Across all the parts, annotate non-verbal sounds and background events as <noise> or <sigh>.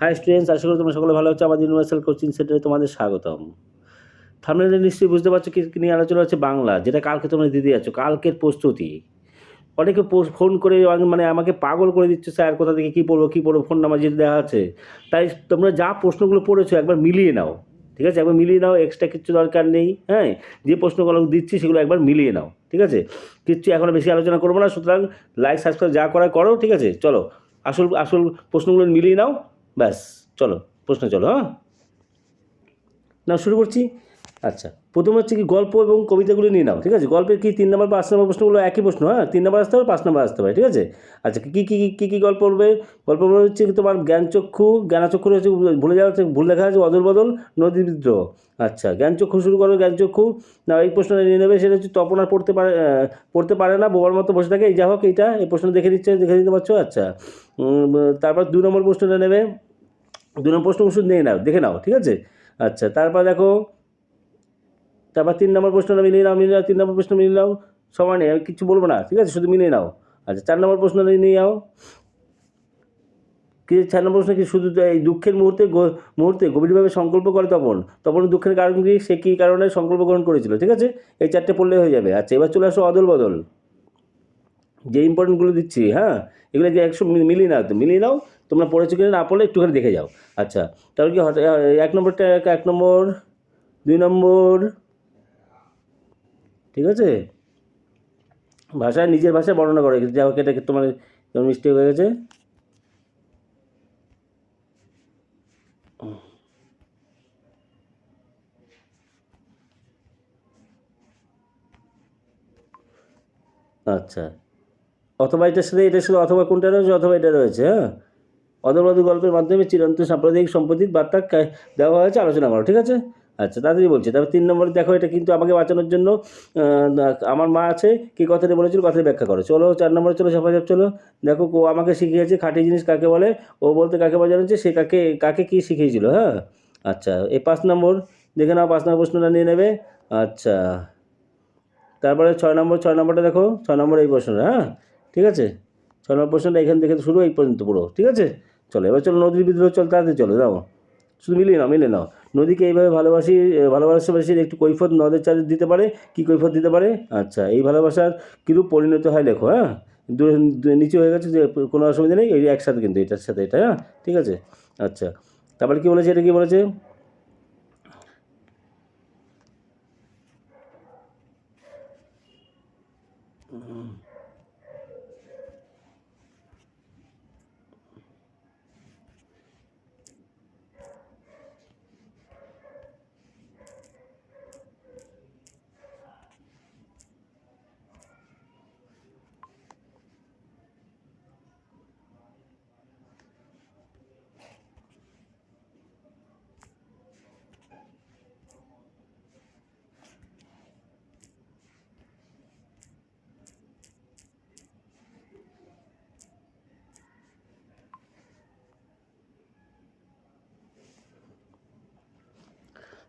High students আশা করি তোমরা সকলে ভালো হচ্ছে আমাদের ইউনিভার্সাল কোচিং সেন্টারে তোমাদের স্বাগতম। থামলে নিশ্চয়ই বুঝতে পারছ কি নিয়ে আলোচনা হচ্ছে বাংলা, যেটা কালকে তোমরা দিতে যাচ্ছ কালকের প্রস্তুতি। অনেকে ফোন করে মানে আমাকে পাগল করে দিচ্ছে, স্যার, কোথা থেকে কী পড়ব কী পড়ব ফোন নাম্বার যেটা দেওয়া আছে। তাই তোমরা যা প্রশ্নগুলো পড়েছো একবার মিলিয়ে নাও, ঠিক আছে? একবার মিলিয়ে নাও এক্সট্রা কিচ্ছু দরকার নেই হ্যাঁ? যে প্রশ্নগুলো দিচ্ছি সেগুলো একবার মিলিয়ে নাও, ঠিক আছে? কিচ্ছু এখনও বেশি আলোচনা করব না, সুতরাং লাইক সাবস্ক্রাইব যা করা করো, ঠিক আছে? চলো, আসল আসল প্রশ্নগুলো মিলিয়ে নাও। ব্যাস, চলো, প্রশ্ন চলো হ্যাঁ? না শুরু করছি? আচ্ছা প্রথম হচ্ছে কি গল্প এবং কবিতাগুলো নিয়ে নাও, ঠিক আছে? গল্পের কি তিন নম্বর পাঁচ নম্বর প্রশ্নগুলো একই প্রশ্ন হ্যাঁ? তিন নম্বর আসতে হবে পাঁচ নম্বর আসতে হবে ঠিক আছে? আচ্ছা কী কী কী কী গল্প পড়বে গল্প পড়বে হচ্ছে তোমার জ্ঞানচক্ষু, জ্ঞানাচক্ষু হচ্ছে ভুলে যাওয়া হচ্ছে, ভুল দেখা আছে অদল বদল, নদী বিদ্রোহ। আচ্ছা জ্ঞানচক্ষু শুরু করো, জ্ঞানচক্ষু। না এই প্রশ্নটা নিয়ে নেবে, সেটা হচ্ছে তপন পড়তে পারে পড়তে পারে না, বোবার মতো বসে থাকে, এই যা হোক, এইটা, এই প্রশ্ন দেখে নিচ্ছে, দেখে নিতে পারছ? আচ্ছা তারপর দু নম্বর প্রশ্নটা নেবে। দু নম্বর প্রশ্ন শুধু নিয়ে নাও, দেখে নাও, ঠিক আছে? আচ্ছা তারপর দেখো, তারপর তিন নম্বর প্রশ্নটা মিলিয়ে নাও মিলিয়ে নাও, তিন নম্বর প্রশ্ন মিলিয়ে নাও, সমানে আমি কিছু বলব না, ঠিক আছে? শুধু মিলিয়ে নাও। আচ্ছা চার নম্বর প্রশ্ন নিয়ে নাও। কি, চার নম্বর প্রশ্ন কি, শুধু এই দুঃখের মুহূর্তে মুহূর্তে গভীরভাবে সংকল্প করে তপন? তপন, দুঃখের কারণ কি? সে কী কারণে সংকল্প গ্রহণ করেছিল, ঠিক আছে? এই চারটে পড়লে হয়ে যাবে। আচ্ছা এবার চলে আসো অদল বদল যে ইম্পর্টেন্টগুলো দিচ্ছি হ্যাঁ? এগুলো যে একশো মিলিয়ে নাও মিলিয়ে নাও, তোমরা পড়েছো কিনা না পড়লে একটুখানি দেখে যাও। আচ্ছা তাহলে কি এক নম্বরটা এক- নম্বর, দুই নম্বর, ঠিক আছে? ভাষায়, নিজের ভাষায় বর্ণনা করে যা এটা তোমার মিস্টেক হয়ে গেছে। আচ্ছা। অথবা এটার সাথে এটার সাথে অথবা কোনটা রয়েছে, অথবা এটা রয়েছে হ্যাঁ? অদলবদ গল্পের মাধ্যমে চিরন্ত সাম্প্রদায়িক সম্পত্তির বার্তা দেওয়া হয়েছে, আলোচনা করো, ঠিক আছে? আচ্ছা তাড়াতাড়ি বলছি। তারপর তিন নম্বরে দেখো, এটা কিন্তু আমাকে বাঁচানোর জন্য আমার মা আছে, কী কথাটা বলেছিল, কথাটা ব্যাখ্যা করো। চলো, চার নম্বরে চলো সাফাজাব চলো। দেখো, ও আমাকে শিখিয়েছে খাঁটি জিনিস কাকে বলে, ও বলতে কাকে বোঝাচ্ছে সে কাকে কাকে কী শিখিয়েছিল হ্যাঁ? আচ্ছা এই পাঁচ নম্বর, দেখে নাও পাঁচ নম্বর প্রশ্নটা নিয়ে নেবে। আচ্ছা তারপরে ছয় নম্বর, ছয় নম্বরটা দেখো, ছয় নম্বর এই প্রশ্নটা হ্যাঁ? ঠিক আছে? ছয় নম্বর প্রশ্নটা এখান থেকে শুরু, এই পর্যন্ত পুরো ঠিক আছে? চলো, এবার চলো নদীর বিদ্রোহ, চল তাড়াতাড়ি চলো, যাও। শুধু মিলিয়ে নাও মিলিয়ে নাও। নদীকে এইভাবে ভালোবাসি ভালোবাসাবাসির একটু কৈফত নদের চার্জ দিতে পারে? কি কৈফত দিতে পারে? আচ্ছা এই ভালোবাসার কিরূপ পরিণত হয় লেখো হ্যাঁ? দূরে নিচে হয়ে গেছে যে কোনো অসুবিধা নেই, এই একসাথে কিন্তু এটার সাথে এটা হ্যাঁ? ঠিক আছে? আচ্ছা তারপরে কী বলেছে, এটা কী বলেছে?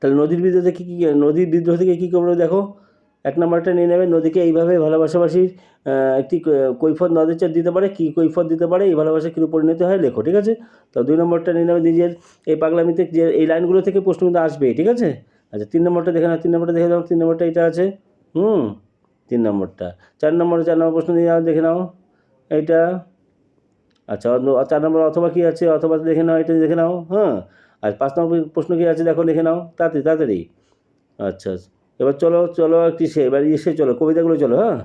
তাহলে নদীর বিদ্রোহ থেকে কী, নদীর বিদ্রোহ থেকে কী করবে দেখো? এক নম্বরটা নিয়ে নেবে, নদীকে এইভাবে ভালোবাসাবাসির একটি কৈফত নদের চার দিতে পারে, কী কৈফত দিতে পারে, এই ভালোবাসা কী পরিণত হয়, লেখো, ঠিক আছে? তো দুই নম্বরটা নিয়ে নেবে নিজের এই পাগলামিতে যে এই লাইনগুলো থেকে প্রশ্ন কিন্তু আসবেই ঠিক আছে? আচ্ছা তিন নম্বরটা দেখে নাও, তিন নম্বরটা দেখে নাও, তিন নম্বরটা এটা আছে, হুম, তিন নম্বরটা। চার নম্বর চার নম্বর প্রশ্ন নিয়ে দেখে নাও, এইটা আচ্ছা চার নম্বর অথবা কী আছে, অথবা দেখে নাও, এটা দেখে নাও হ্যাঁ? আর পাঁচ নম্বর প্রশ্ন কী আছে? দেখো, দেখে নাও। তাড়াতাড়ি তাড়াতাড়ি। আচ্ছা এবার চলো চলো একটি সে এবার এসে চলো, কবিতাগুলো চলো হ্যাঁ?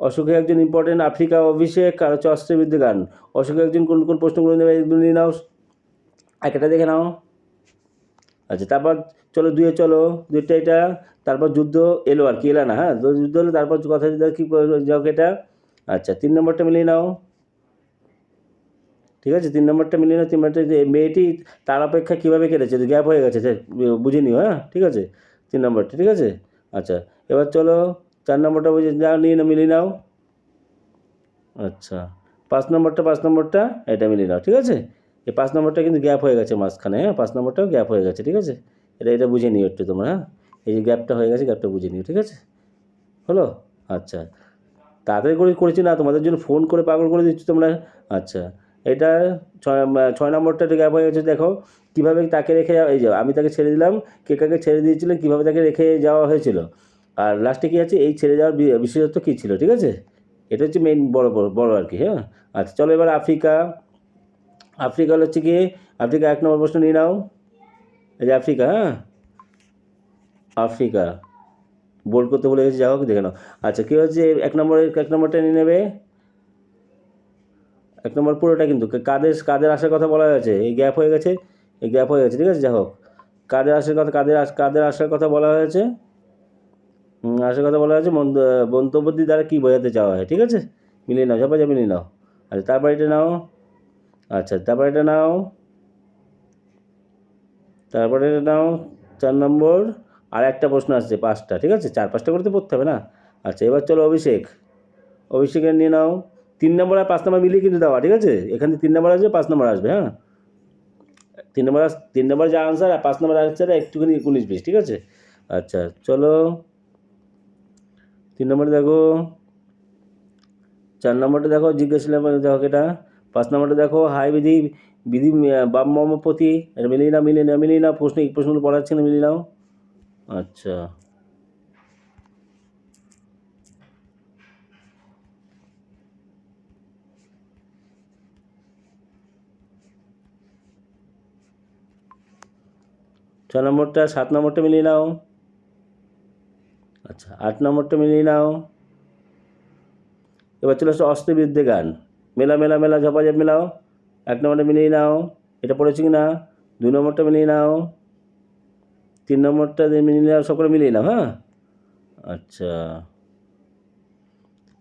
অশোকে একজন ইম্পর্টেন্ট আফ্রিকা অভিষেক আর হচ্ছে অস্ত্রবিদ্যে গান। অশোকে একজন কোন কোন প্রশ্নগুলো নেবে? নিয়ে নাও। একটা দেখে নাও। আচ্ছা তারপর চলো দুয়ে চলো। দুইটা এটা। তারপর যুদ্ধ এলো আর কি, এলো না হ্যাঁ? যুদ্ধ হলো তারপর কথা কী যাক এটা। আচ্ছা তিন নম্বরটা মিলিয়ে নাও। ঠিক আছে? তিন নম্বরটা মিলিয়ে নাও, তিন নম্বরটা যে মেয়েটি তার অপেক্ষা কীভাবে কেটেছে? গ্যাপ হয়ে গেছে বুঝে নিও হ্যাঁ? ঠিক আছে? তিন নম্বরটা, ঠিক আছে? আচ্ছা এবার চলো চার নম্বরটা বুঝে যাও নিয়ে নাও, মিলিয়ে নাও। আচ্ছা পাঁচ নম্বরটা পাঁচ নম্বরটা, এটা মিলিয়ে নাও, ঠিক আছে? এই পাঁচ নম্বরটা কিন্তু গ্যাপ হয়ে গেছে মাঝখানে হ্যাঁ? পাঁচ নম্বরটাও গ্যাপ হয়ে গেছে, ঠিক আছে? এটা এটা বুঝে নিও একটু তোমরা হ্যাঁ? এই যে গ্যাপটা হয়ে গেছে গ্যাপটা বুঝে নিও, ঠিক আছে? হলো? আচ্ছা তাড়াতাড়ি করে করেছি না, তোমাদের জন্য ফোন করে পাগল করে দিচ্ছি তোমরা আচ্ছা। এটা ছয় ছয় নম্বরটা গ্যাপ হয়ে গেছে, দেখো, কীভাবে তাকে রেখে যাওয়া, এই যে, আমি তাকে ছেড়ে দিলাম, কে কাকে ছেড়ে দিয়েছিলেন কীভাবে তাকে রেখে যাওয়া হয়েছিল। আর লাস্টে কী আছে? এই ছেড়ে যাওয়ার বিশেষত্ব কী ছিল, ঠিক আছে? এটা হচ্ছে মেইন বড় বড় বড় আর কি হ্যাঁ? আচ্ছা চলো এবার আফ্রিকা। আফ্রিকা হচ্ছে কি আফ্রিকা এক নম্বর প্রশ্ন নিয়ে নাও। এই যে আফ্রিকা হ্যাঁ? আফ্রিকা। বোল্ড করতে বলে গেছি যা হোক, দেখে নাও। আচ্ছা কী হচ্ছে? এক নম্বরের এক নম্বরটা নিয়ে নেবে। এক নম্বর পুরোটা কিন্তু কাদের কাদের আসার কথা বলা হয়েছে? এই গ্যাপ হয়ে গেছে? এই গ্যাপ হয়ে গেছে, ঠিক আছে? যা হোক। কাদের আসার কথা, কাদের আস- কাদের আসার কথা বলা হয়েছে? আসার কথা বলা হয়েছে মন্ত- মন্তব্যটি দ্বারা কী বোঝাতে চাওয়া হয়, ঠিক আছে? মিলিয়ে নাও যা মিলিয়ে নাও। আচ্ছা তারপর এটা নাও। আচ্ছা তারপর এটা নাও। তারপরে এটা নাও, চার নম্বর। আর একটা প্রশ্ন আসছে, পাঁচটা, ঠিক আছে? চার, পাঁচটা করে তো পড়তে হবে না? আচ্ছা এবার চলো অভিষেক। অভিষেকের নিয়ে নাও। তিন নম্বর আর পাঁচ নম্বর মিলিয়ে কিন্তু দেওয়া ঠিক আছে? এখানে তিন নম্বর আসবে পাঁচ নম্বর আসবে হ্যাঁ? তিন নম্বর তিন নম্বর যা আনসার আর পাঁচ নম্বর আনসার একটুখানি উনিশ বিশ ঠিক আছে? আচ্ছা চলো। তিন নম্বরে দেখো। চার নম্বরটা দেখো জিজ্ঞেস দেখো এটা পাঁচ নম্বরটা দেখো হাই বিধি বিধি আহ, বাম মমপতি এটা মিলিয়ে নাও মিলিয়ে নাও মিলিয়ে নাও প্রশ্ন এই প্রশ্নগুলো পড়াচ্ছি না মিলিয়ে নাও। আচ্ছা। ছ নম্বরটা, সাত নম্বরটা মিলিয়ে নাও। আচ্ছা আট নম্বরটা মিলিয়ে নাও। এবার চলে আসছে অস্ত্রের বিরুদ্ধে গান। মেলা মেলা মেলা, ঝপাঝপ মেলাও। এক নম্বরটা মিলিয়ে নাও। এটা পড়েছি কি না দুই নম্বরটা মিলিয়ে নাও। তিন নম্বরটা মিলিয়ে নাও সকলে মিলিয়ে নাও হ্যাঁ? আচ্ছা।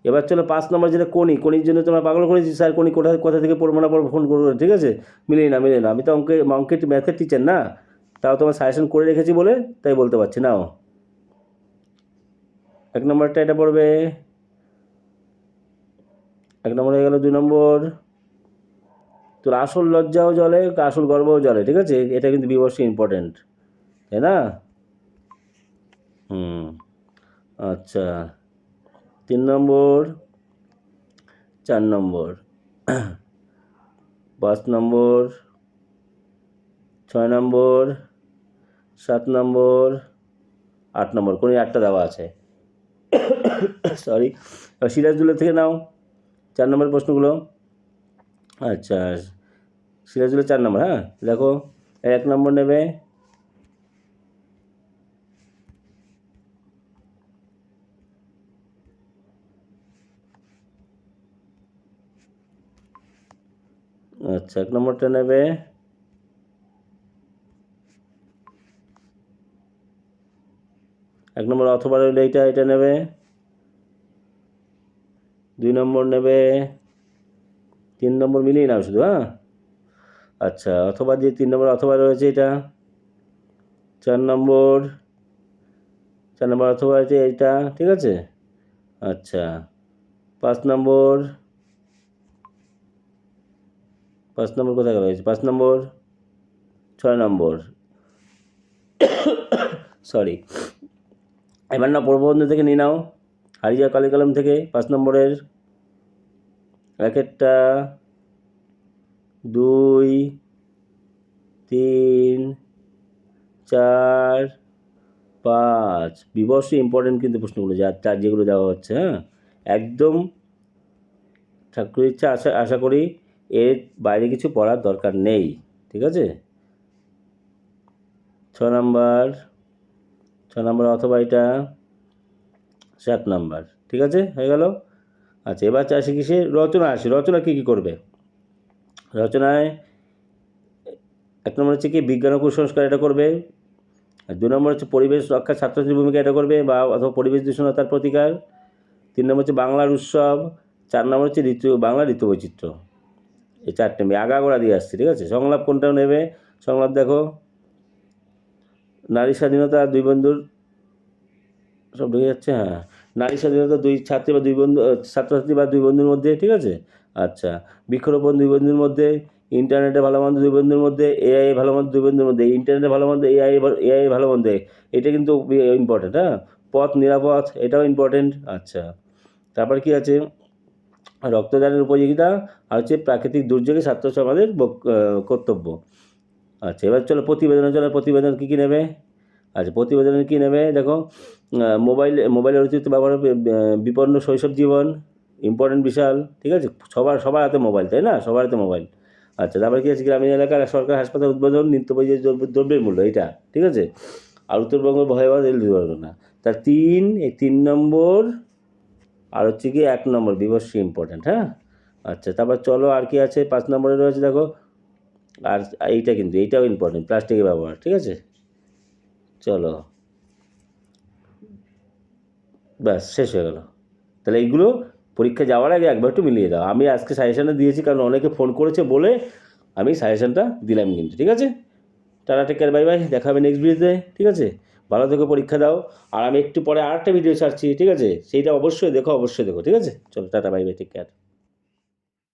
এবার চলো পাঁচ নম্বর যেটা কোনি কোনির জন্য তোমরা পাগল করেছি, স্যার কোনি কোথা কোথা থেকে পড়ব না পড়ব, ফোন করব ঠিক আছে? মিলিয়ে না মিলিয়ে না আমি তো অঙ্কে, অঙ্কের, ম্যাথের টিচার না। তাও তোমার সাজেশন করে রেখেছি বলে তাই বলতে পারছি, নাও। এক নম্বরটা এটা পড়বে। এক নম্বর হয়ে গেল, দুই নম্বর। তোর আসল লজ্জাও জলে আসল গর্বও জলে ঠিক আছে? এটা কিন্তু বিবশ্যই ইম্পর্টেন্ট তাই না? হুম আচ্ছা। তিন নম্বর, চার নম্বর। পাঁচ নম্বর, ছয় নম্বর। সাত নম্বর, আট নম্বর, কোন আটটা দেওয়া আছে। সরি সিরাজদুল্লা থেকে নাও। চার নম্বর প্রশ্নগুলো। আচ্ছা সিরাজুলের চার নম্বর হ্যাঁ? দেখো, এক নম্বর নেবে। আচ্ছা এক নম্বরটা নেবে এক নম্বর অথবা রইলে এইটা এটা নেবে। দুই নম্বর নেবে, তিন নম্বর মিলিয়ে নাও শুধু হ্যাঁ? আচ্ছা অথবা যে তিন নম্বর অথবা রয়েছে এটা, চার নম্বর চার নম্বর অথবা আছে এইটা, ঠিক আছে? আচ্ছা পাঁচ নম্বর পাঁচ নম্বর কোথায় গেল? পাঁচ নম্বর, ছয় নম্বর <coughs> সরি এবার না প্রবন্ধ থেকে নিয়ে নাও হারিয়া কালিকালাম থেকে পাঁচ নম্বরের। এক একটা দুই, তিন, চার, পাঁচ। বিবর্ষ ইম্পর্টেন্ট কিন্তু প্রশ্নগুলো, যা চার যেগুলো দেওয়া হচ্ছে হ্যাঁ? একদম ঠাকুর ইচ্ছা আশা আশা করি এর বাইরে কিছু পড়ার দরকার নেই, ঠিক আছে? ছ নাম্বার ছ নাম্বার অথবা এটা সাত নাম্বার, ঠিক আছে? হয়ে গেল? আচ্ছা এবার আসে কিসে রচনা আসে। রচনা কী কী করবে? রচনায় এক নম্বর হচ্ছে কি বিজ্ঞান ও কুসংস্কার এটা করবে। আর দু নম্বর হচ্ছে পরিবেশ রক্ষা ছাত্রছাত্রীর ভূমিকা এটা করবে বা অথবা পরিবেশ দূষণতার প্রতিকার। তিন নম্বর হচ্ছে বাংলার উৎসব। চার নম্বর হচ্ছে ঋতু বাংলা ঋতু বৈচিত্র্য। এই চারটে আমি আগাগোড়া দিয়ে আসছি, ঠিক আছে? সংলাপ কোনটা নেবে? সংলাপ দেখো। নারী স্বাধীনতা দুই বন্ধুর সব ঢুকে যাচ্ছে হ্যাঁ। নারী স্বাধীনতা দুই ছাত্রী বা দুই বন্ধু ছাত্রছাত্রী বা দুই বন্ধুর মধ্যে, ঠিক আছে? আচ্ছা। বৃক্ষরোপণ দুই বন্ধুর মধ্যে, ইন্টারনেটে ভালো মন্দ দুই বন্ধুর মধ্যে, এআই ভালো মন্দ দুই বন্ধুর মধ্যে, ইন্টারনেটে ভালো মন্দ, এআই এআই ভালো মন্দ, এটা কিন্তু ইম্পর্টেন্ট হ্যাঁ? পথ নিরাপদ এটাও ইম্পর্টেন্ট আচ্ছা। তারপর কি আছে? রক্তদানের উপযোগিতা আর হচ্ছে প্রাকৃতিক দুর্যোগে ছাত্র সমাজের কর্তব্য। আচ্ছা এবার চলো প্রতিবেদনে, চলো প্রতিবেদন কী কী নেবে? আচ্ছা প্রতিবেদনে কী নেবে? দেখো মোবাইল মোবাইলের অতিরিক্ত ব্যবহার বিপন্ন শৈশব জীবন ইম্পর্টেন্ট বিশাল, ঠিক আছে? সবার সবার হাতে মোবাইল, তাই না? সবার হাতে মোবাইল। আচ্ছা তারপরে কী আছে? গ্রামীণ এলাকার সরকার হাসপাতাল উদ্বোধন নিত্য প্রয়োজনীয় দ্রব্য- দ্রব্যের মূল্য এটা ঠিক আছে? আর উত্তরবঙ্গ ভয়াবহ রেল দুর্ঘটনা। তার তিন, এই তিন নম্বর, আর হচ্ছে কি এক নম্বর বিবর্ষী ইম্পর্ট্যান্ট হ্যাঁ? আচ্ছা তারপর চলো, আর কি আছে? পাঁচ নম্বরে রয়েছে, দেখো আর এইটা কিন্তু, এইটাও ইম্পর্টেন্ট প্লাস্টিকের ব্যবহার, ঠিক আছে? চলো। ব্যাস, শেষ হয়ে গেল। তাহলে এইগুলো পরীক্ষা যাওয়ার আগে একবার একটু মিলিয়ে দাও। আমি আজকে সাজেশানটা দিয়েছি, কারণ অনেকে ফোন করেছে বলে আমি সাজেশানটা দিলাম কিন্তু, ঠিক আছে? Tata take care bye bye দেখা হবে নেক্সট ভিডিওতে ঠিক আছে? ভালো থেকে, পরীক্ষা দাও। আর আমি একটু পরে আরেকটা ভিডিও ছাড়ছি, ঠিক আছে? সেইটা অবশ্যই দেখো অবশ্যই দেখো, ঠিক আছে? চলো, tata bye bye take care